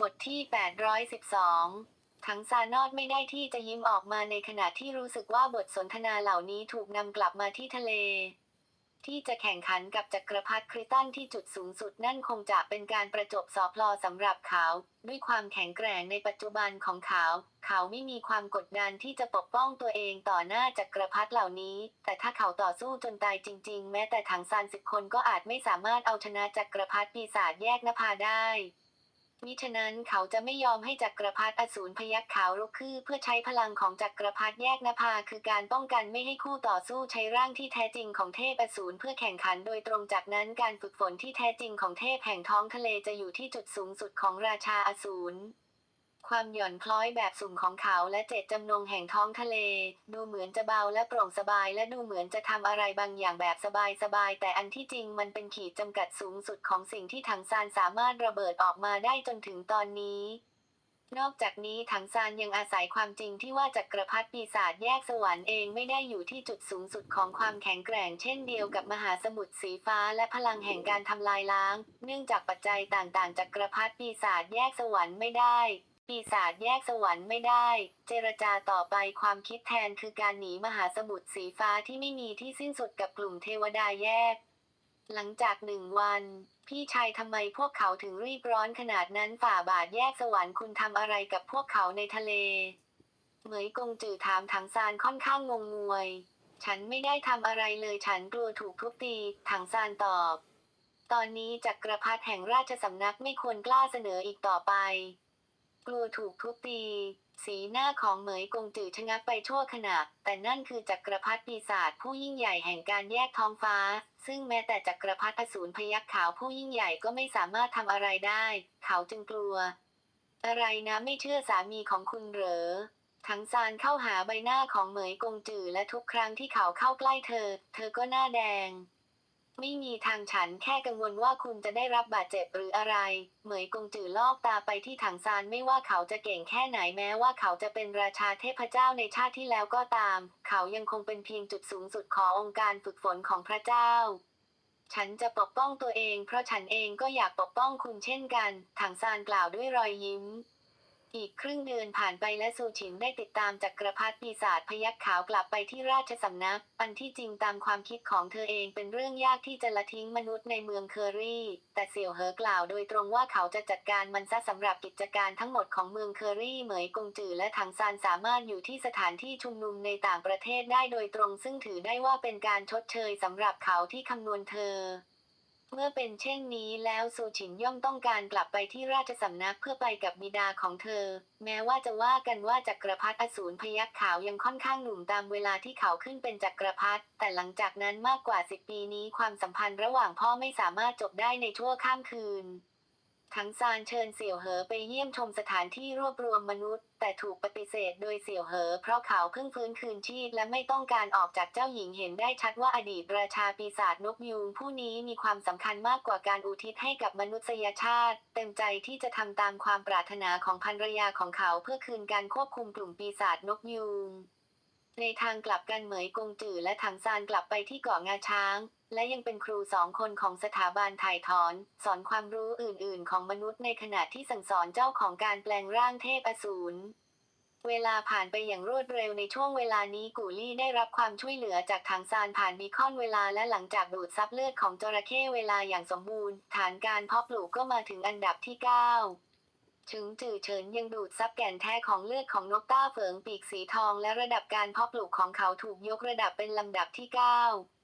บทที่ 812 ทั้งซานอดไม่ได้ที่จะยิ้มออกมาในขณะที่รู้สึกว่าบทสนทนาเหล่านี้ถูกนำกลับมาที่ทะเล ที่จะแข่งขันกับจักรพรรดิคริตันที่จุดสูงสุดนั่นคงจะเป็นการประจบสอพลอสำหรับเขา ด้วยความแข็งแกร่งในปัจจุบันของเขา เขาไม่มีความกดดันที่จะปกป้องตัวเองต่อหน้าจักรพรรดิเหล่านี้ แต่ถ้าเขาต่อสู้จนตายจริง ๆ แม้แต่ถังซานสิบคนก็อาจไม่สามารถเอาชนะจักรพรรดิปีศาจแยกนภาได้ มิฉะนั้นเขาจะไม่ยอมให้จักรพรรดิอสูรพยักขาวลุกคือเพื่อใช้พลังของจักรพรรดิแยกนภาคือการป้องกันไม่ให้คู่ต่อสู้ใช้ร่างที่แท้จริงของเทพอสูรเพื่อแข่งขันโดยตรงจากนั้นการฝึกฝนที่แท้จริงของเทพแห่งท้องทะเลจะอยู่ที่จุดสูงสุดของราชาอสูร ความหย่อนคล้อยแบบสุ่มของเขาและเจตจำนงแห่งท้องทะเล ดูเหมือนจะเบาและโปร่งสบาย และดูเหมือนจะทำอะไรบางอย่างแบบสบายๆแต่อันที่จริงมันเป็นขีดจำกัดสูงสุดของสิ่งที่ถังซานสามารถระเบิดออกมาได้จนถึงตอนนี้นอกจากนี้ถังซานยังอาศัยความจริงที่ว่าจักรพรรดิปีศาจแยกสวรรค์เองไม่ได้อยู่ที่จุดสูงสุดของความแข็งแกร่ง เช่นเดียวกับมหาสมุทรสีฟ้าและพลังแห่งการทำลายล้าง เนื่องจากปัจจัยต่างๆจักรพรรดิปีศาจแยกสวรรค์ไม่ได้ ปีศาจแยกสวรรค์ไม่ได้ เจรจาต่อไปความคิดแทนคือการหนีมหาสมุทรสีฟ้าที่ไม่มีที่สิ้นสุดกับกลุ่มเทวดาแยก หลังจากหนึ่งวัน พี่ชายทำไมพวกเขาถึงรีบร้อนขนาดนั้นฝ่าบาทแยกสวรรค์คุณทำอะไรกับพวกเขาในทะเล เหมยกงจือถามถังซานค่อนข้างงงงวย ฉันไม่ได้ทำอะไรเลยฉันกลัวถูกทุบตี ถังซานตอบ ตอนนี้จักรพรรดิแห่งราชสำนักไม่ควรกล้าเสนออีกต่อไป กลัวถูกทุบตี สีหน้าของเหมยกงจือชะงักไปชั่วขณะ แต่นั่นคือจักรพรรดิปีศาจผู้ยิ่งใหญ่แห่งการแยกท้องฟ้า ซึ่งแม้แต่จักรพรรดิอสูรพยัคฆ์ขาวผู้ยิ่งใหญ่ก็ไม่สามารถทำอะไรได้ เขาจึงกลัว อะไรนะไม่เชื่อสามีของคุณเหรอทั้งซานเข้าหาใบหน้าของเหมยกงจือและทุกครั้งที่เขาเข้าใกล้เธอ เธอก็หน้าแดง ไม่มีทางฉันแค่กังวลว่าคุณจะได้รับบาดเจ็บหรืออะไร เหมยกงจือลอกตาไปที่ถังซานไม่ว่าเขาจะเก่งแค่ไหนแม้ว่าเขาจะเป็นราชาเทพเจ้าในชาติที่แล้วก็ตาม เขายังคงเป็นเพียงจุดสูงสุดขององค์การฝึกฝนของพระเจ้าฉันจะปกป้องตัวเองเพราะฉันเองก็อยากปกป้องคุณเช่นกัน ถังซานกล่าวด้วยรอยยิ้ม อีกครึ่งเดือนผ่านไปและซูชินได้ติดตามจักรพรรดิปีศาจพยัคฆ์ขาวกลับไปที่ราชสำนัก อันที่จริงตามความคิดของเธอเองเป็นเรื่องยากที่จะละทิ้งมนุษย์ในเมืองเคอรี่ แต่เสี่ยวเหอกล่าวโดยตรงว่าเขาจะจัดการมันซะสำหรับกิจการทั้งหมดของเมืองเคอรี่เหมยกงจือและถังซานสามารถอยู่ที่สถานที่ชุมนุมในต่างประเทศได้โดยตรง ซึ่งถือได้ว่าเป็นการชดเชยสำหรับเขาที่คำนวณเธอ เมื่อเป็นเช่นนี้แล้วซูฉินย่อมต้องการกลับไปที่ราชสำนักเพื่อไปกับบิดาของเธอ แม้ว่าจะว่ากันว่าจักรพรรดิอสูรพยัคฆ์ขาวยังค่อนข้างหนุ่มตามเวลาที่เขาขึ้นเป็นจักรพรรดิแต่หลังจากนั้นมากกว่าสิบปีนี้ความสัมพันธ์ระหว่างพ่อไม่สามารถจบได้ในชั่วข้ามคืน ทั้งซานเชิญเสี่ยวเหอไปเยี่ยมชมสถานที่รวบรวมมนุษย์ แต่ถูกปฏิเสธโดยเสี่ยวเหอ เพราะเขาเพิ่งฟื้นคืนชีพและไม่ต้องการออกจากเจ้าหญิงเห็นได้ชัดว่าอดีตราชาปีศาจนกยูงผู้นี้มีความสำคัญมากกว่าการอุทิศให้กับมนุษยชาติ เต็มใจที่จะทำตามความปรารถนาของภรรยาของเขาเพื่อคืนการควบคุมกลุ่มปีศาจนกยูง ในทางกลับกันเหมยกงจือและถังซานกลับไปที่เกาะงาช้าง และยังเป็นครูสองคนของสถาบันถ่ายถอน สอนความรู้อื่นๆ ของมนุษย์ในขณะที่สั่งสอนเจ้าของการแปลงร่างเทพอสูรเวลาผ่านไปอย่างรวดเร็วในช่วงเวลานี้กูลี่ได้รับความช่วยเหลือจากทางซานผ่านบีคอนเวลาและหลังจากดูดซับเลือดของจระเข้เวลาอย่างสมบูรณ์ ฐานการเพาะปลูกก็มาถึงอันดับที่ 9 ชึงจื่อเฉินยังดูดซับแก่นแท้ของเลือดของนกต้าเฝิงปีกสีทองและระดับการเพาะปลูกของเขาถูกยกระดับเป็นลำดับที่ 9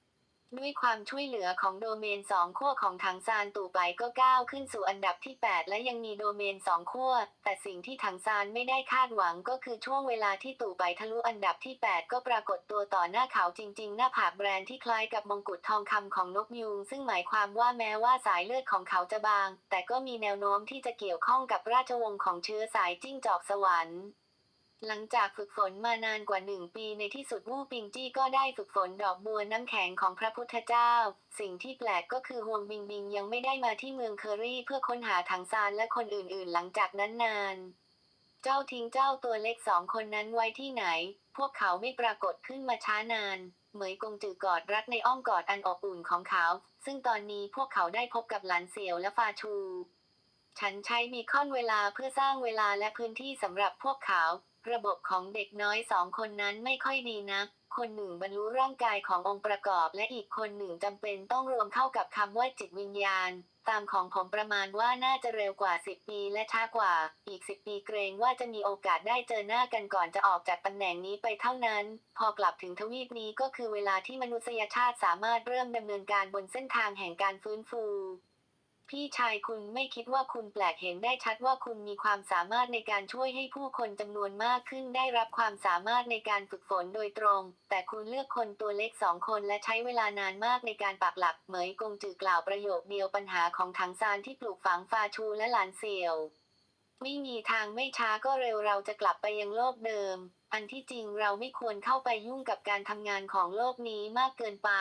ด้วยความช่วยเหลือของโดเมนสองขั้วของถังซานตู่ไปก็ก้าวขึ้นสู่อันดับที่ 8 และยังมีโดเมนสองขั้ว แต่สิ่งที่ถังซานไม่ได้คาดหวังก็คือช่วงเวลาที่ตู่ไปทะลุอันดับที่ 8 ก็ปรากฏตัวต่อหน้าเขาจริง ๆ หน้าผากแบรนด์ที่คล้ายกับมงกุฎทองคำของนกยูงซึ่งหมายความว่าแม้ว่าสายเลือดของเขาจะบาง แต่ก็มีแนวโน้มที่จะเกี่ยวข้องกับราชวงศ์ของเชื้อสายจิ้งจอกสวรรค์ หลังจากฝึกฝนมานานกว่าหนึ่งปีในที่สุดวู่ปิงจี้ก็ได้ฝึกฝนดอกบัวน้ำแข็งของพระพุทธเจ้า สิ่งที่แปลกก็คือฮวงบิงบิงยังไม่ได้มาที่เมืองเคอรี่เพื่อค้นหาถังซานและคนอื่นๆ หลังจากนั้นนาน เจ้าทิ้งเจ้าตัวเล็กสองคนนั้นไว้ที่ไหน พวกเขาไม่ปรากฏขึ้นมาช้านาน เหมยกงจือกอดรัดในอ้อมกอดอันอบอุ่นของเขา ซึ่งตอนนี้พวกเขาได้พบกับหลานเสี่ยวและฟาชู ฉันใช้บีคอนเวลาเพื่อสร้างเวลาและพื้นที่สำหรับพวกเขา ระบบของเด็กน้อยสองคนนั้นไม่ค่อยดีนะคนหนึ่งบรรลุร่างกายขององค์ประกอบ และอีกคนหนึ่งจำเป็นต้องรวมเข้ากับคำว่าจิตวิญญาณ ตามของผมประมาณว่าน่าจะเร็วกว่า 10 ปีและช้ากว่า อีก 10 ปีเกรงว่าจะมีโอกาสได้เจอหน้ากันก่อนจะออกจากตำแหน่งนี้ไปเท่านั้น พอกลับถึงทวีปนี้ก็คือเวลาที่มนุษยชาติสามารถเริ่มดำเนินการบนเส้นทางแห่งการฟื้นฟู พี่ชายคุณไม่คิดว่าคุณแปลกเห็นได้ชัดว่าคุณมีความสามารถในการช่วยให้ผู้คนจำนวนมากขึ้นได้รับความสามารถในการฝึกฝนโดยตรง แต่คุณเลือกคนตัวเล็กสองคนและใช้เวลานานมากในการปักหลัก เหมยกงจือกล่าวประโยคเดียวปัญหาของถังซานที่ปลูกฝังฟาชูและหลานเสี่ยวไม่มีทางไม่ช้าก็เร็วเราจะกลับไปยังโลกเดิม อันที่จริงเราไม่ควรเข้าไปยุ่งกับการทำงานของโลกนี้มากเกินไป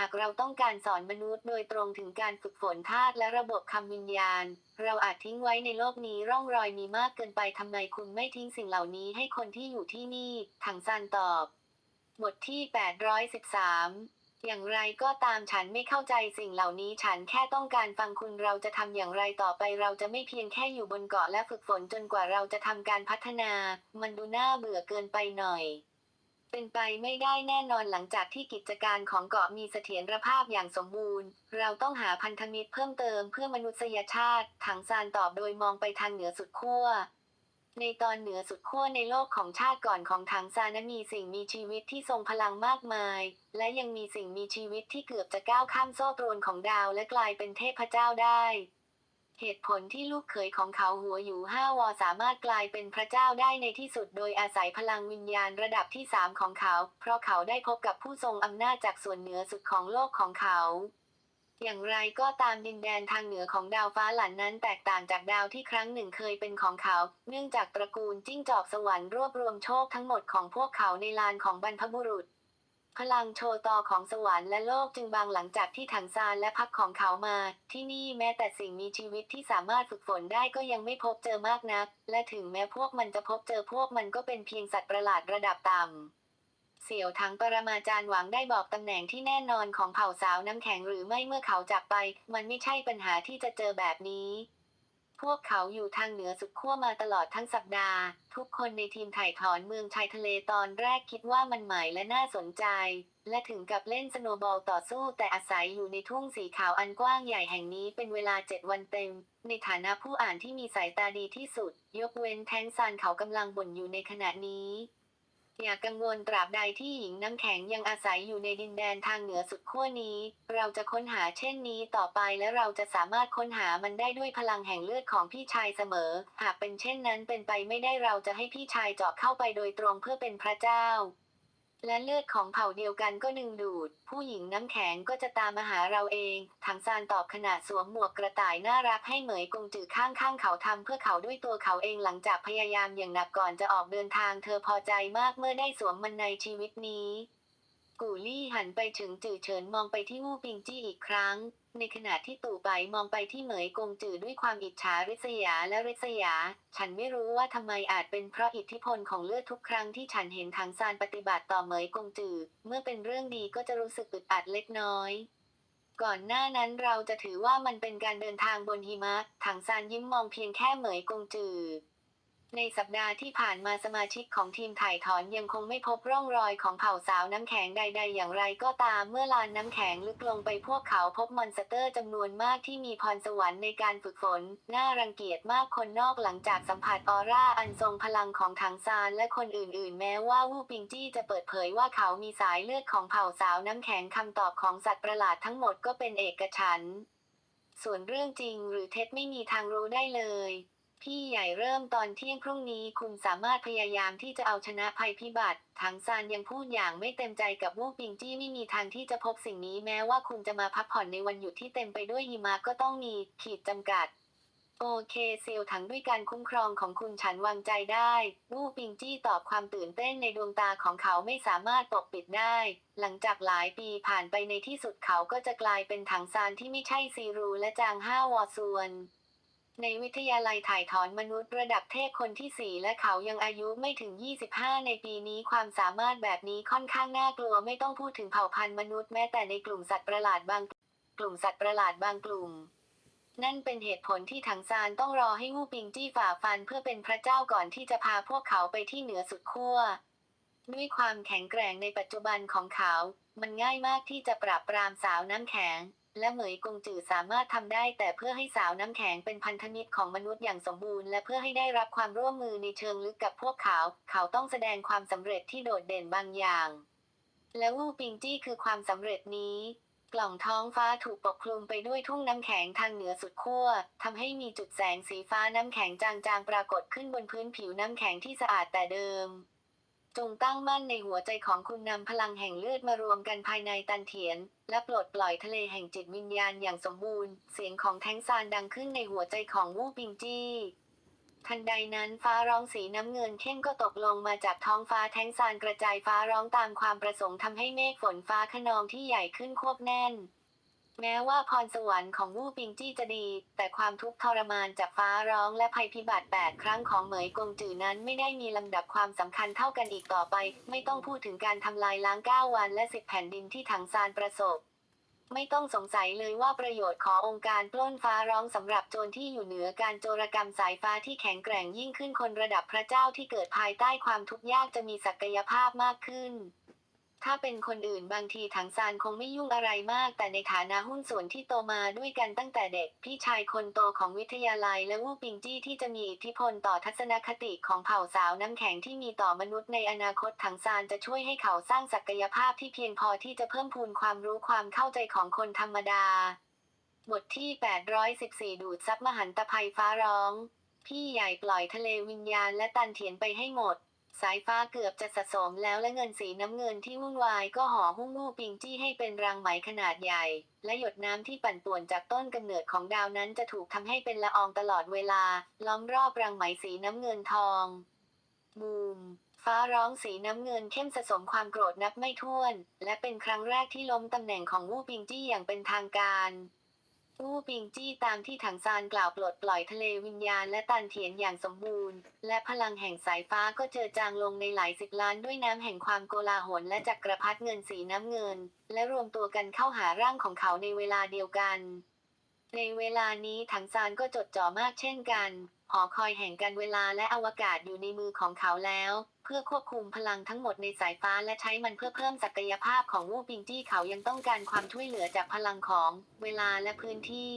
หากเราต้องการสอนมนุษย์โดยตรงถึงการฝึกฝนธาตุและระบบคำวิญญาณ เราอาจทิ้งไว้ในโลกนี้ร่องรอยมีมากเกินไปทำไมคุณไม่ทิ้งสิ่งเหล่านี้ให้คนที่อยู่ที่นี่ ถังซานตอบ บทที่ 813อย่างไรก็ตามฉันไม่เข้าใจสิ่งเหล่านี้ฉันแค่ต้องการฟังคุณเราจะทำอย่างไรต่อไปเราจะไม่เพียงแค่อยู่บนเกาะและฝึกฝนจนกว่าเราจะทำการพัฒนา มันดูน่าเบื่อเกินไปหน่อย เป็นไปไม่ได้แน่นอนหลังจากที่กิจการของเกาะมีเสถียรภาพอย่างสมบูรณ์ เราต้องหาพันธมิตรเพิ่มเติมเพื่อมนุษยชาติ ถังซานตอบโดยมองไปทางเหนือสุดขั้วในตอนเหนือสุดขั้วในโลกของชาติก่อนของถังซานมีสิ่งมีชีวิตที่ทรงพลังมากมาย และยังมีสิ่งมีชีวิตที่เกือบจะก้าวข้ามโซ่ตรวนของดาวและกลายเป็นเทพเจ้าได้ เหตุผลที่ลูกเขยของเขาหัวอยู่ห้าวอสามารถกลายเป็นพระเจ้าได้ในที่สุดโดยอาศัยพลังวิญญาณระดับที่สามของเขา เพราะเขาได้พบกับผู้ทรงอำนาจจากส่วนเหนือสุดของโลกของเขาอย่างไรก็ตามดินแดนทางเหนือของดาวฟ้าหลันนั้นแตกต่างจากดาวที่ครั้งหนึ่งเคยเป็นของเขา เนื่องจากตระกูลจิ้งจอกสวรรค์รวบรวมโชคทั้งหมดของพวกเขาในลานของบรรพบุรุษ พลังโชตอของสวรรค์และโลกจึงบางหลังจากที่ถังซานและพักของเขามา ที่นี่แม้แต่สิ่งมีชีวิตที่สามารถฝึกฝนได้ก็ยังไม่พบเจอมากนัก และถึงแม้พวกมันจะพบเจอพวกมันก็เป็นเพียงสัตว์ประหลาดระดับต่ำ เสี่ยวถังปรมาจารย์หวังได้บอกตำแหน่งที่แน่นอนของเผ่าสาวน้ำแข็งหรือไม่เมื่อเขาจากไป มันไม่ใช่ปัญหาที่จะเจอแบบนี้ พวกเขาอยู่ทางเหนือสุดขั้วมาตลอดทั้งสัปดาห์ ทุกคนในทีมถ่ายถอนเมืองชายทะเลตอนแรกคิดว่ามันใหม่และน่าสนใจ และถึงกับเล่นสโนบอลต่อสู้แต่อาศัยอยู่ในทุ่งสีขาวอันกว้างใหญ่แห่งนี้เป็นเวลาเจ็ดวันเต็ม ในฐานะผู้อ่านที่มีสายตาดีที่สุด ยกเว้นแทงซานเขากำลังบ่นอยู่ในขณะนี้ อย่ากังวลตราบใดที่หญิงน้ำแข็งยังอาศัยอยู่ในดินแดนทางเหนือสุดขั้วนี้ เราจะค้นหาเช่นนี้ต่อไปและเราจะสามารถค้นหามันได้ด้วยพลังแห่งเลือดของพี่ชายเสมอ หากเป็นเช่นนั้นเป็นไปไม่ได้เราจะให้พี่ชายเจาะเข้าไปโดยตรงเพื่อเป็นพระเจ้า และเลือดของเผ่าเดียวกันก็ดึงดูด ผู้หญิงน้ำแข็งก็จะตามมาหาเราเอง ถังซานตอบขณะสวมหมวกกระต่ายน่ารักให้เหมยกงจือข้างๆเขาทำเพื่อเขาด้วยตัวเขาเองหลังจากพยายามอย่างหนักก่อนจะออกเดินทางเธอพอใจมากเมื่อได้สวมมันในชีวิตนี้ กูลี่หันไปถึงจือเฉินมองไปที่วู่ปิงจี้อีกครั้ง ในขณะที่ตู่ไปมองไปที่เหมยกงจือด้วยความอิจฉาริษยาและริษยา ฉันไม่รู้ว่าทำไมอาจเป็นเพราะอิทธิพลของเลือดทุกครั้งที่ฉันเห็นทางซานปฏิบัติต่อเหมยกงจือ เมื่อเป็นเรื่องดีก็จะรู้สึกอึดอัดเล็กน้อยก่อนหน้านั้นเราจะถือว่ามันเป็นการเดินทางบนหิมะ ถังซานยิ้มมองเพียงแค่เหมยกงจือ ในสัปดาห์ที่ผ่านมาสมาชิกของทีมถ่ายถอนยังคงไม่พบร่องรอยของเผ่าสาวน้ำแข็งใด ๆ อย่างไรก็ตามเมื่อลานน้ำแข็งลึกลงไปพวกเขาพบมอนสเตอร์จำนวนมากที่มีพรสวรรค์ในการฝึกฝน น่ารังเกียจมากคนนอกหลังจากสัมผัสออร่าอันทรงพลังของถังซานและคนอื่น ๆ แม้ว่าวูปิงจี้จะเปิดเผยว่าเขามีสายเลือดของเผ่าสาวน้ำแข็งคำตอบของสัตว์ประหลาดทั้งหมดก็เป็นเอกฉันท์ส่วนเรื่องจริงหรือเท็จไม่มีทางรู้ได้เลย พี่ใหญ่เริ่มตอนเที่ยงพรุ่งนี้คุณสามารถพยายามที่จะเอาชนะภัยพิบัติถังซานยังพูดอย่างไม่เต็มใจกับวูปิงจี้ไม่มีทางที่จะพบสิ่งนี้แม้ว่าคุณจะมาพักผ่อนในวันหยุดที่เต็มไปด้วยหิมะก็ต้องมีขีดจำกัด โอเคเซลถังด้วยการคุ้มครองของคุณฉันวางใจได้วูปิงจี้ตอบความตื่นเต้นในดวงตาของเขาไม่สามารถปกปิดได้ หลังจากหลายปีผ่านไปในที่สุดเขาก็จะกลายเป็นถังซานที่ไม่ใช่ซีรูและจางห้าวอส่วน ในวิทยาลัยถ่ายถอนมนุษย์ระดับเทพคนที่ 4 และเขายังอายุไม่ถึง 25 ในปีนี้ความสามารถแบบนี้ค่อนข้างน่ากลัวไม่ต้องพูดถึงเผ่าพันธุ์มนุษย์แม้แต่ในกลุ่มสัตว์ประหลาดบาง กลุ่มสัตว์ประหลาดบางกลุ่ม นั่นเป็นเหตุผลที่ถังซานต้องรอให้วูปิงจี้ฝ่าฟันเพื่อเป็นพระเจ้าก่อนที่จะพาพวกเขาไปที่เหนือสุดขั้วด้วยความแข็งแกร่งในปัจจุบันของเขา มันง่ายมากที่จะปราบปรามสาวน้ำแข็ง และเหมยกงจือสามารถทำได้ แต่เพื่อให้สาวน้ำแข็งเป็นพันธมิตรของมนุษย์อย่างสมบูรณ์ และเพื่อให้ได้รับความร่วมมือในเชิงลึกกับพวกเขา เขาต้องแสดงความสำเร็จที่โดดเด่นบางอย่าง และวูปิงจี้คือความสำเร็จนี้กล่องท้องฟ้าถูกปกคลุมไปด้วยทุ่งน้ำแข็งทางเหนือสุดขั้วทำให้มีจุดแสงสีฟ้าน้ำแข็งจางๆปรากฏขึ้นบนพื้นผิวน้ำแข็งที่สะอาดแต่เดิม จงตั้งมั่นในหัวใจของคุณนำพลังแห่งเลือดมารวมกันภายในตันเถียน และปลดปล่อยทะเลแห่งจิตวิญญาณอย่างสมบูรณ์ เสียงของแท้งซานดังขึ้นในหัวใจของวูปิงจี้ทันใดนั้นฟ้าร้องสีน้ำเงินเข้มก็ตกลงมาจากท้องฟ้าแท้งซานกระจายฟ้าร้องตามความประสงค์ทำให้เมฆฝนฟ้าขนองที่ใหญ่ขึ้นควบแน่น แม้ว่าพรสวรรค์ของวู่ปิงจี้จะดี แต่ความทุกข์ทรมานจากฟ้าร้องและภัยพิบัติแปดครั้งของเหมยกงจือนั้นไม่ได้มีลำดับความสำคัญเท่ากันอีกต่อไป ไม่ต้องพูดถึงการทำลายล้างเก้าวันและสิบแผ่นดินที่ถังซานประสบ ไม่ต้องสงสัยเลยว่าประโยชน์ขององค์การปล้นฟ้าร้องสำหรับโจรที่อยู่เหนือการโจรกรรมสายฟ้าที่แข็งแกร่งยิ่งขึ้นคนระดับพระเจ้าที่เกิดภายใต้ความทุกข์ยากจะมีศักยภาพมากขึ้น ถ้าเป็นคนอื่นบางทีถังซานคงไม่ยุ่งอะไรมาก แต่ในฐานะหุ้นส่วนที่โตมาด้วยกันตั้งแต่เด็ก พี่ชายคนโตของวิทยาลัยและวู่ปิงจี้ที่จะมีอิทธิพลต่อทัศนคติของเผ่าสาวน้ำแข็งที่มีต่อมนุษย์ในอนาคตถังซานจะช่วยให้เขาสร้างศักยภาพที่เพียงพอที่จะเพิ่มพูนความรู้ความเข้าใจของคนธรรมดา บทที่ 814 ดูดซับมหันตภัยฟ้าร้อง พี่ใหญ่ปล่อยทะเลวิญญาณและตันเถียนไปให้หมด สายฟ้าเกือบจะสะสมแล้วและเงินสีน้ำเงินที่วุ่นวายก็ห่อหุ้มมู่ปิงจี้ให้เป็นรังไหมขนาดใหญ่ และหยดน้ำที่ปั่นป่วนจากต้นกำเนิดของดาวนั้นจะถูกทำให้เป็นละอองตลอดเวลา ล้อมรอบรังไหมสีน้ำเงินทองบูมฟ้าร้องสีน้ำเงินเข้มสะสมความโกรธนับไม่ถ้วน และเป็นครั้งแรกที่ล้มตำแหน่งของวู่ปิงจี้อย่างเป็นทางการ วู่ปิงจี้ตามที่ถังซานกล่าวปลดปล่อยทะเลวิญญาณและตันเถียนอย่างสมบูรณ์ และพลังแห่งสายฟ้าก็เจอจางลงในหลายสิบล้านด้วยน้ำแห่งความโกลาหลและจักรพรรดิเงินสีน้ำเงิน และรวมตัวกันเข้าหาร่างของเขาในเวลาเดียวกัน ในเวลานี้ถังซานก็จดจ่อมากเช่นกัน หอคอยแห่งการเวลาและอวกาศอยู่ในมือของเขาแล้ว เพื่อควบคุมพลังทั้งหมดในสายฟ้าและใช้มันเพื่อเพิ่มศักยภาพของวูปิงจี้เขายังต้องการความช่วยเหลือจากพลังของเวลาและพื้นที่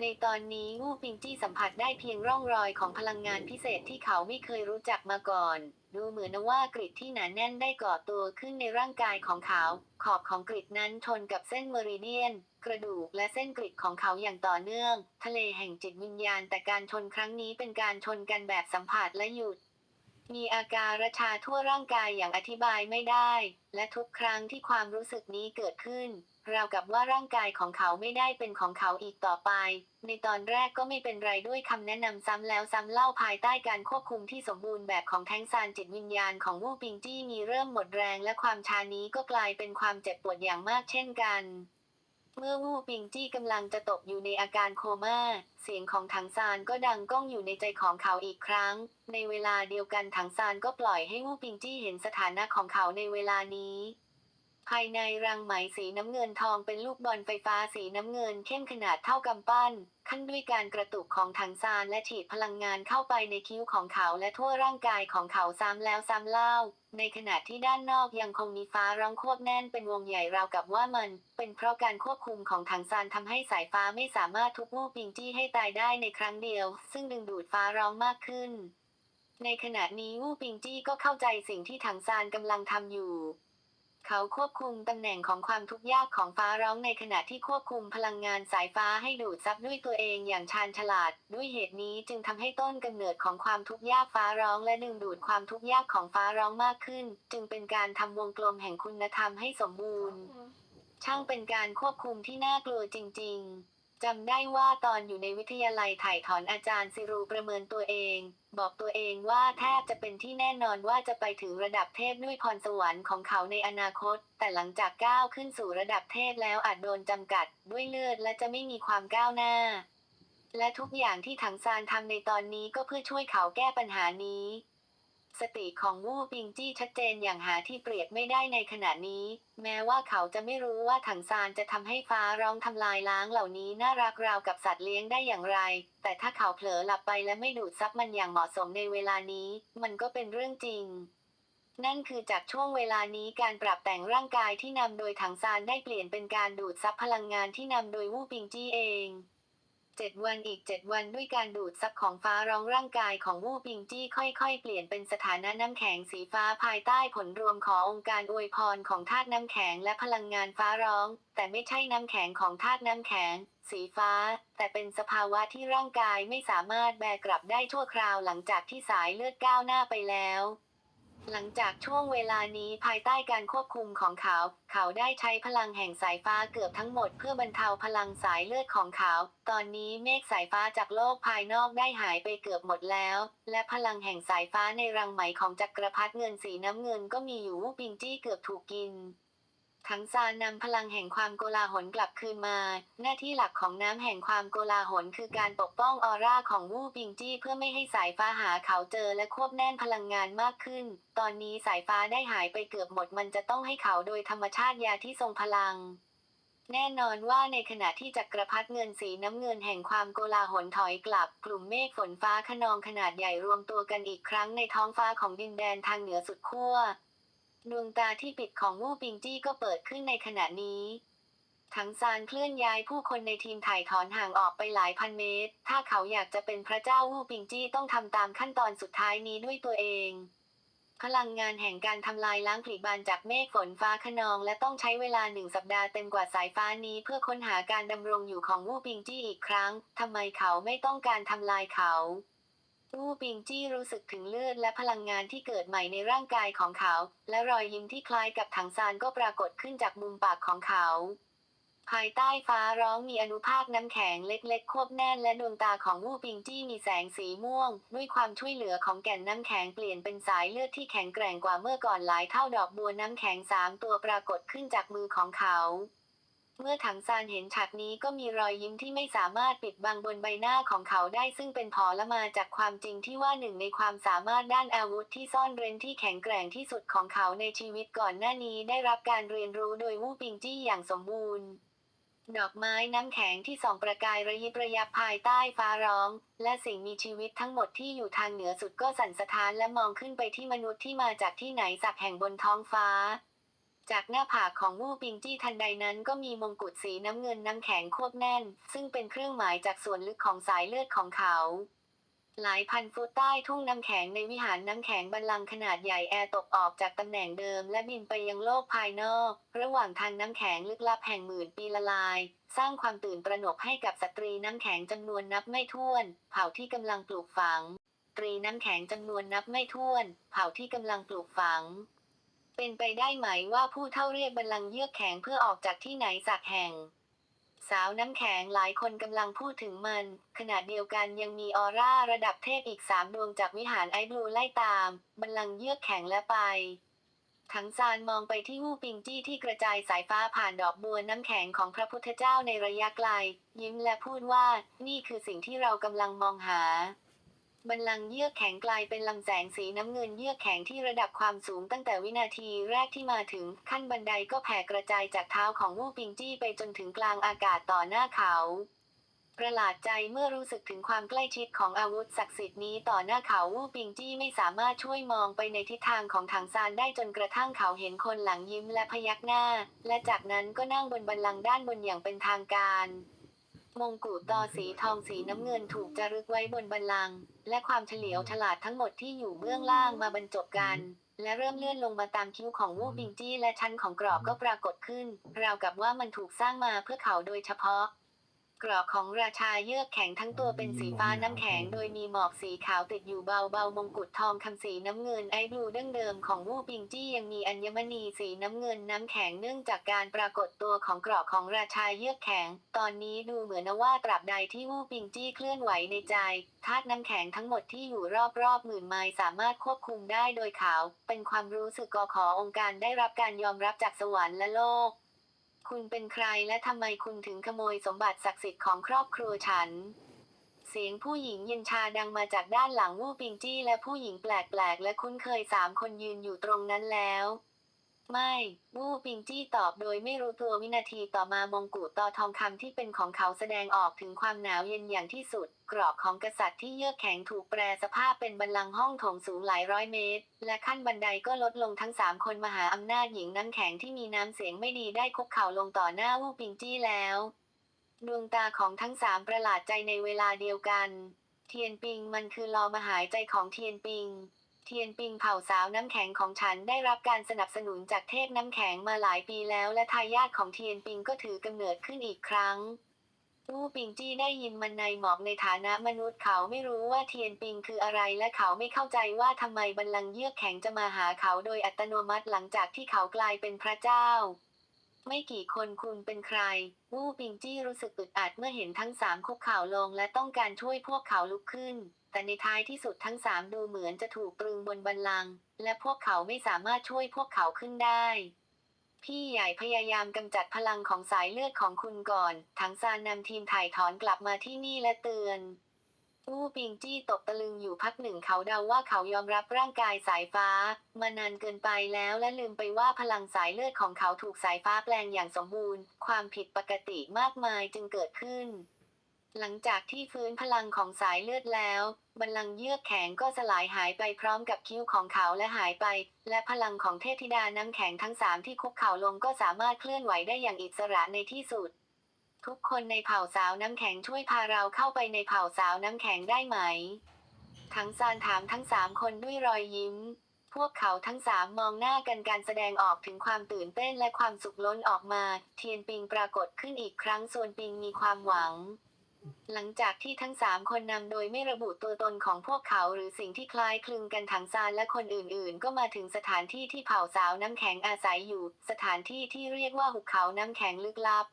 ในตอนนี้วูปิงจี้สัมผัสได้เพียงร่องรอยของพลังงานพิเศษที่เขาไม่เคยรู้จักมาก่อน ดูเหมือนว่ากริดที่หนาแน่นได้ก่อตัวขึ้นในร่างกายของเขา ขอบของกริดนั้นชนกับเส้นเมริเดียนกระดูกและเส้นกริดของเขาอย่างต่อเนื่อง ทะเลแห่งจิตวิญญาณแต่การชนครั้งนี้เป็นการชนกันแบบสัมผัสและหยุด มีอาการระชาทั่วร่างกายอย่างอธิบายไม่ได้ และทุกครั้งที่ความรู้สึกนี้เกิดขึ้น ราวกับว่าร่างกายของเขาไม่ได้เป็นของเขาอีกต่อไป ในตอนแรกก็ไม่เป็นไรด้วยคำแนะนำซ้ำแล้วซ้ำเล่าภายใต้การควบคุมที่สมบูรณ์แบบของแทงซานจิตวิญญาณของวูปิงจี้มีเริ่มหมดแรงและความชานี้ก็กลายเป็นความเจ็บปวดอย่างมากเช่นกัน เมื่อวูปิงจี้กำลังจะตกอยู่ในอาการโคม่า เสียงของถังซานก็ดังก้องอยู่ในใจของเขาอีกครั้ง ในเวลาเดียวกันถังซานก็ปล่อยให้วูปิงจี้เห็นสถานะของเขาในเวลานี้ ภายในรังไหมสีน้ำเงินทองเป็นลูกบอลไฟฟ้าสีน้ำเงินเข้มขนาดเท่ากำปั้น ขั้นด้วยการกระตุกของถังซานและฉีดพลังงานเข้าไปในคิ้วของเขาและทั่วร่างกายของเขาซ้ำแล้วซ้ำเล่า ในขณะที่ด้านนอกยังคงมีฟ้าร้องควบแน่นเป็นวงใหญ่ราวกับว่ามัน เป็นเพราะการควบคุมของถังซานทำให้สายฟ้าไม่สามารถทุบวูปิงจี้ให้ตายได้ในครั้งเดียว ซึ่งดึงดูดฟ้าร้องมากขึ้น ในขณะนี้วูปิงจี้ก็เข้าใจสิ่งที่ถังซานกำลังทำอยู่ เขาควบคุมตำแหน่งของความทุกข์ยากของฟ้าร้องในขณะที่ควบคุมพลังงานสายฟ้าให้ดูดซับด้วยตัวเองอย่างชาญฉลาด ด้วยเหตุนี้จึงทำให้ต้นกำเนิดของความทุกข์ยากฟ้าร้องและดึงดูดความทุกข์ยากของฟ้าร้องมากขึ้น จึงเป็นการทำวงกลมแห่งคุณธรรมให้สมบูรณ์ ช่างเป็นการควบคุมที่น่ากลัวจริง ๆ จำได้ว่าตอนอยู่ในวิทยาลัยถ่ายถอนอาจารย์ซิรูประเมินตัวเอง บอกตัวเองว่าแทบจะเป็นที่แน่นอนว่าจะไปถึงระดับเทพด้วยพรสวรรค์ของเขาในอนาคต แต่หลังจากก้าวขึ้นสู่ระดับเทพแล้วอาจโดนจำกัด ด้วยเลือดและจะไม่มีความก้าวหน้า และทุกอย่างที่ถังซานทำในตอนนี้ก็เพื่อช่วยเขาแก้ปัญหานี้ สติของวู่ปิงจี้ชัดเจนอย่างหาที่เปรียบไม่ได้ในขณะนี้ แม้ว่าเขาจะไม่รู้ว่าถังซานจะทำให้ฟ้าร้องทำลายล้างเหล่านี้น่ารักราวกับสัตว์เลี้ยงได้อย่างไร แต่ถ้าเขาเผลอหลับไปและไม่ดูดซับมันอย่างเหมาะสมในเวลานี้ มันก็เป็นเรื่องจริง นั่นคือจากช่วงเวลานี้การปรับแต่งร่างกายที่นำโดยถังซานได้เปลี่ยนเป็นการดูดซับพลังงานที่นำโดยวู่ปิงจี้เอง เจ็ดวันอีกเจ็ดวันด้วยการดูดซับของฟ้าร้องร่างกายของวู่ปิงจี้ค่อย ๆ เปลี่ยนเป็นสถานะน้ำแข็งสีฟ้าภายใต้ผลรวมขององค์การอวยพรของธาตุน้ำแข็งและพลังงานฟ้าร้อง แต่ไม่ใช่น้ำแข็งของธาตุน้ำแข็ง สีฟ้า แต่เป็นสภาวะที่ร่างกายไม่สามารถแบกกลับได้ชั่วคราวหลังจากที่สายเลือดก้าวหน้าไปแล้ว หลังจากช่วงเวลานี้ภายใต้การควบคุมของเขา เขาได้ใช้พลังแห่งสายฟ้าเกือบทั้งหมดเพื่อบรรเทาพลังสายเลือดของเขา ตอนนี้เมฆสายฟ้าจากโลกภายนอกได้หายไปเกือบหมดแล้ว และพลังแห่งสายฟ้าในรังไหมของจักรพรรดิเงินสีน้ำเงินก็มีอยู่วูปิงจี้เกือบถูกกิน ทั้งซานนำพลังแห่งความโกลาหลกลับคืนมา หน้าที่หลักของน้ำแห่งความโกลาหลคือการปกป้องออร่าของวูปิงจี้เพื่อไม่ให้สายฟ้าหาเขาเจอและควบแน่นพลังงานมากขึ้น ตอนนี้สายฟ้าได้หายไปเกือบหมดมันจะต้องให้เขาโดยธรรมชาติยาที่ทรงพลังแน่นอนว่าในขณะที่จักรพรรดิเงินสีน้ำเงินแห่งความโกลาหลถอยกลับ กลุ่มเมฆฝนฟ้าขนองขนาดใหญ่รวมตัวกันอีกครั้งในท้องฟ้าของดินแดนทางเหนือสุดขั้ว ดวงตาที่ปิดของวู่ปิงจี้ก็เปิดขึ้นในขณะนี้ทั้งซานเคลื่อนย้ายผู้คนในทีมถ่ายถอนห่างออกไปหลายพันเมตร ถ้าเขาอยากจะเป็นพระเจ้าวู่ปิงจี้ต้องทำตามขั้นตอนสุดท้ายนี้ด้วยตัวเอง พลังงานแห่งการทำลายล้างผลิบานจากเมฆฝนฟ้าขนอง และต้องใช้เวลาหนึ่งสัปดาห์เต็มกว่าสายฟ้านี้เพื่อค้นหาการดำรงอยู่ของวู่ปิงจี้อีกครั้ง ทำไมเขาไม่ต้องการทำลายเขา วูปิงจี้รู้สึกถึงเลือดและพลังงานที่เกิดใหม่ในร่างกายของเขา และรอยยิ้มที่คล้ายกับถังซานก็ปรากฏขึ้นจากมุมปากของเขา ภายใต้ฟ้าร้องมีอนุภาคน้ำแข็งเล็กๆ ควบแน่นและดวงตาของวูปิงจี้มีแสงสีม่วง ด้วยความช่วยเหลือของแก่นน้ำแข็งเปลี่ยนเป็นสายเลือดที่แข็งแกร่งกว่าเมื่อก่อนหลายเท่าดอกบัวน้ำแข็งสามตัวปรากฏขึ้นจากมือของเขา เมื่อถังซานเห็นฉากนี้ก็มีรอยยิ้มที่ไม่สามารถปิดบังบนใบหน้าของเขาได้ซึ่งเป็นพอละมาจากความจริงที่ว่าหนึ่งในความสามารถด้านอาวุธที่ซ่อนเร้นที่แข็งแกร่งที่สุดของเขาในชีวิตก่อนหน้านี้ได้รับการเรียนรู้โดยวู่ปิงจี้อย่างสมบูรณ์ ดอกไม้น้ำแข็งที่ส่องประกายระยิบระยับภายใต้ฟ้าร้อง และสิ่งมีชีวิตทั้งหมดที่อยู่ทางเหนือสุดก็สั่นสะท้านและมองขึ้นไปที่มนุษย์ที่มาจากที่ไหนสักแห่งบนท้องฟ้า จากหน้าผากของวู่ปิงจี้ทันใดนั้นก็มีมงกุฎสีน้ำเงินน้ำแข็งควบแน่น ซึ่งเป็นเครื่องหมายจากส่วนลึกของสายเลือดของเขา หลายพันฟุตใต้ทุ่งน้ำแข็งในวิหารน้ำแข็งบัลลังขนาดใหญ่แอร์ตกออกจากตำแหน่งเดิมและบินไปยังโลกภายนอก ระหว่างทางน้ำแข็งลึกลับแห่งหมื่นปีละลาย สร้างความตื่นตระหนกให้กับสตรีน้ำแข็งจำนวนนับไม่ถ้วน เผ่าที่กำลังปลูกฝังสตรีน้ำแข็งจำนวนนับไม่ถ้วน เผ่าที่กำลังปลูกฝัง เป็นไปได้ไหมว่าผู้เท่าเรียกบัลลังก์เยือกแข็งเพื่อออกจากที่ไหนสักแห่ง สาวน้ำแข็งหลายคนกำลังพูดถึงมัน ขณะเดียวกันยังมีออร่าระดับเทพอีกสามดวงจากวิหารไอบลูไล่ตาม บัลลังก์เยือกแข็งและไปทั้งซานมองไปที่วูปิงจี้ที่กระจายสายฟ้าผ่านดอกบัวน้ำแข็งของพระพุทธเจ้าในระยะไกล ยิ้มและพูดว่า นี่คือสิ่งที่เรากำลังมองหา บัลลังเยือกแข็งกลายเป็นลำแสงสีน้ำเงินเยือกแข็งที่ระดับความสูงตั้งแต่วินาทีแรกที่มาถึงขั้นบันไดก็แผ่กระจายจากเท้าของวูปิงจี้ไปจนถึงกลางอากาศต่อหน้าเขา ประหลาดใจเมื่อรู้สึกถึงความใกล้ชิดของอาวุธศักดิ์สิทธิ์นี้ต่อหน้าเขาวูปิงจี้ไม่สามารถช่วยมองไปในทิศทางของถังซานได้จนกระทั่งเขาเห็นคนหลังยิ้มและพยักหน้า และจากนั้นก็นั่งบนบัลลังด้านบนอย่างเป็นทางการ มงกุฎตอสีทองสีน้ำเงินถูกจารึกไว้บนบัลลังก์และความเฉลียวฉลาดทั้งหมดที่อยู่เบื้องล่างมาบรรจบกัน และเริ่มเลื่อนลงมาตามคิ้วของวูบิงจี้และชั้นของกรอบก็ปรากฏขึ้น ราวกับว่ามันถูกสร้างมาเพื่อเขาโดยเฉพาะ กรอบของราชาเยือกแข็งทั้งตัวเป็นสีฟ้าน้ำแข็ง โดยมีหมอกสีขาวติดอยู่เบาๆมงกุฎทองคำสีน้ำเงินไอบลูดั้งเดิมของวูปิงจี้ยังมีอัญมณีสีน้ำเงินน้ำแข็งเนื่องจากการปรากฏตัวของกรอบของราชาเยือกแข็ง ตอนนี้ดูเหมือนว่าตราบใดที่วูปิงจี้เคลื่อนไหวในใจธาตุน้ำแข็งทั้งหมดที่อยู่รอบๆหมื่นไมล์สามารถควบคุมได้โดยเขา เป็นความรู้สึกกอขอองค์การได้รับการยอมรับจากสวรรค์และโลก คุณเป็นใครและทำไมคุณถึงขโมยสมบัติศักดิ์สิทธิ์ของครอบครัวฉัน เสียงผู้หญิงเย็นชาดังมาจากด้านหลังวู่ปิงจี้และผู้หญิงแปลกๆและคุ้นเคยสามคนยืนอยู่ตรงนั้นแล้ว ไม่วู่ปิงจี้ตอบโดยไม่รู้ตัววินาทีต่อมามงกุฎต่อทองคำที่เป็นของเขาแสดงออกถึงความหนาวเย็นอย่างที่สุด กรอบของกษัตริย์ที่เยือกแข็งถูกแปรสภาพเป็นบัลลังห้องโถงสูงหลายร้อยเมตร และขั้นบันไดก็ลดลงทั้งสามคนมหาอำนาจหญิงน้ำแข็งที่มีน้ำเสียงไม่ดีได้คุกเข่าลงต่อหน้าวู่ปิงจี้แล้ว ดวงตาของทั้งสามประหลาดใจในเวลาเดียวกัน เทียนปิงมันคือลอมหายใจของเทียนปิง เทียนปิงเผ่าสาวน้ำแข็งของฉันได้รับการสนับสนุนจากเทพน้ำแข็งมาหลายปีแล้วและทายาทของเทียนปิงก็ถือกำเนิดขึ้นอีกครั้งวู่ปิงจี้ได้ยินมันในหมอกในฐานะมนุษย์เขาไม่รู้ว่าเทียนปิงคืออะไรและเขาไม่เข้าใจว่าทำไมบัลลังก์เยือกแข็งจะมาหาเขาโดยอัตโนมัติหลังจากที่เขากลายเป็นพระเจ้า ไม่กี่คนคุณเป็นใครวู่ปิงจี้รู้สึกอึดอัดเมื่อเห็นทั้งสามคุกเข่าลงและต้องการช่วยพวกเขาลุกขึ้น แต่ในท้ายที่สุดทั้งสามดูเหมือนจะถูกตรึงบนบัลลังก์และพวกเขาไม่สามารถช่วยพวกเขาขึ้นได้ พี่ใหญ่พยายามกำจัดพลังของสายเลือดของคุณก่อน ถังซานนำทีมถ่ายถอนกลับมาที่นี่และเตือนวู่ปิงจี้ตกตะลึงอยู่พักหนึ่งเขาเดาว่าเขายอมรับร่างกายสายฟ้า มานานเกินไปแล้วและลืมไปว่าพลังสายเลือดของเขาถูกสายฟ้าแปลงอย่างสมบูรณ์ ความผิดปกติมากมายจึงเกิดขึ้น หลังจากที่ฟื้นพลังของสายเลือดแล้วบัลลังก์เยือกแข็งก็สลายหายไปพร้อมกับคิ้วของเขาและหายไป และพลังของเทพธิดาน้ำแข็งทั้งสามที่คุกเข่าลงก็สามารถเคลื่อนไหวได้อย่างอิสระในที่สุด ทุกคนในเผ่าสาวน้ำแข็งช่วยพาเราเข้าไปในเผ่าสาวน้ำแข็งได้ไหม ทั้งซานถามทั้งสามคนด้วยรอยยิ้ม พวกเขาทั้งสามมองหน้ากันการแสดงออกถึงความตื่นเต้นและความสุขล้นออกมา เทียนปิงปรากฏขึ้นอีกครั้งส่วนปิงมีความหวัง หลังจากที่ทั้งสามคนนำโดยไม่ระบุตัวตนของพวกเขาหรือสิ่งที่คล้ายคลึงกันถังซานและคนอื่นๆ ก็มาถึงสถานที่ที่เผ่าสาวน้ำแข็งอาศัยอยู่ สถานที่ที่เรียกว่าหุบเขาน้ำแข็งลึกลับ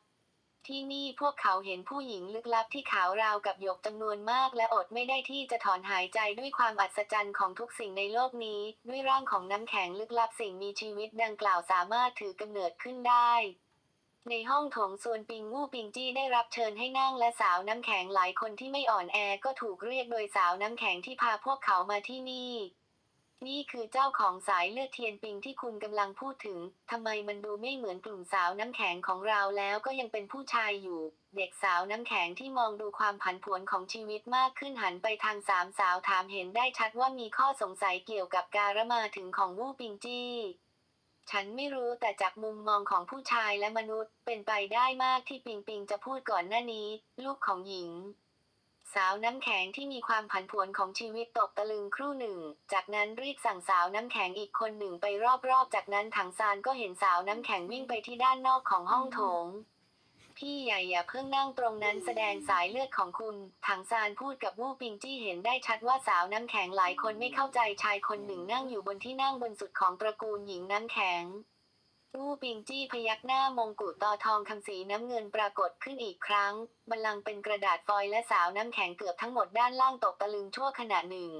ที่นี่พวกเขาเห็นผู้หญิงลึกลับที่ขาวราวกับหยกจำนวนมาก และอดไม่ได้ที่จะถอนหายใจด้วยความอัศจรรย์ของทุกสิ่งในโลกนี้ ด้วยร่างของน้ำแข็งลึกลับสิ่งมีชีวิตดังกล่าวสามารถถือกำเนิดขึ้นได้ ในห้องโถงส่วนปิงวู่ปิงจี้ได้รับเชิญให้นั่งและสาวน้ำแข็งหลายคนที่ไม่อ่อนแอก็ถูกเรียกโดยสาวน้ำแข็งที่พาพวกเขามาที่นี่ นี่คือเจ้าของสายเลือดเทียนปิงที่คุณกำลังพูดถึงทำไมมันดูไม่เหมือนกลุ่มสาวน้ำแข็งของเราแล้วก็ยังเป็นผู้ชายอยู่ เด็กสาวน้ำแข็งที่มองดูความผันผวนของชีวิตมากขึ้นหันไปทางสามสาวถามเห็นได้ชัดว่ามีข้อสงสัยเกี่ยวกับการมาถึงของวู่ปิงจี้ ฉันไม่รู้แต่จากมุมมองของผู้ชายและมนุษย์ เป็นไปได้มากที่ปิงปิงจะพูดก่อนหน้านี้ ลูกของหญิง สาวน้ำแข็งที่มีความผันผวนของชีวิตตกตะลึงครู่หนึ่ง จากนั้นรีบสั่งสาวน้ำแข็งอีกคนหนึ่งไปรอบๆ จากนั้นถังซานก็เห็นสาวน้ำแข็งวิ่งไปที่ด้านนอกของห้องโถง พี่ใหญ่อย่าเพิ่งนั่งตรงนั้นแสดงสายเลือดของคุณ ถังซานพูดกับวู่ปิงจี้เห็นได้ชัดว่าสาวน้ำแข็งหลายคนไม่เข้าใจชายคนหนึ่งนั่งอยู่บนที่นั่งบนสุดของตระกูลหญิงน้ำแข็งวู่ปิงจี้พยักหน้ามงกุฎตอทองคำสีน้ำเงินปรากฏขึ้นอีกครั้ง บัลลังก์เป็นกระดาษฟอยล์และสาวน้ำแข็งเกือบทั้งหมดด้านล่างตกตะลึงชั่วขณะหนึ่ง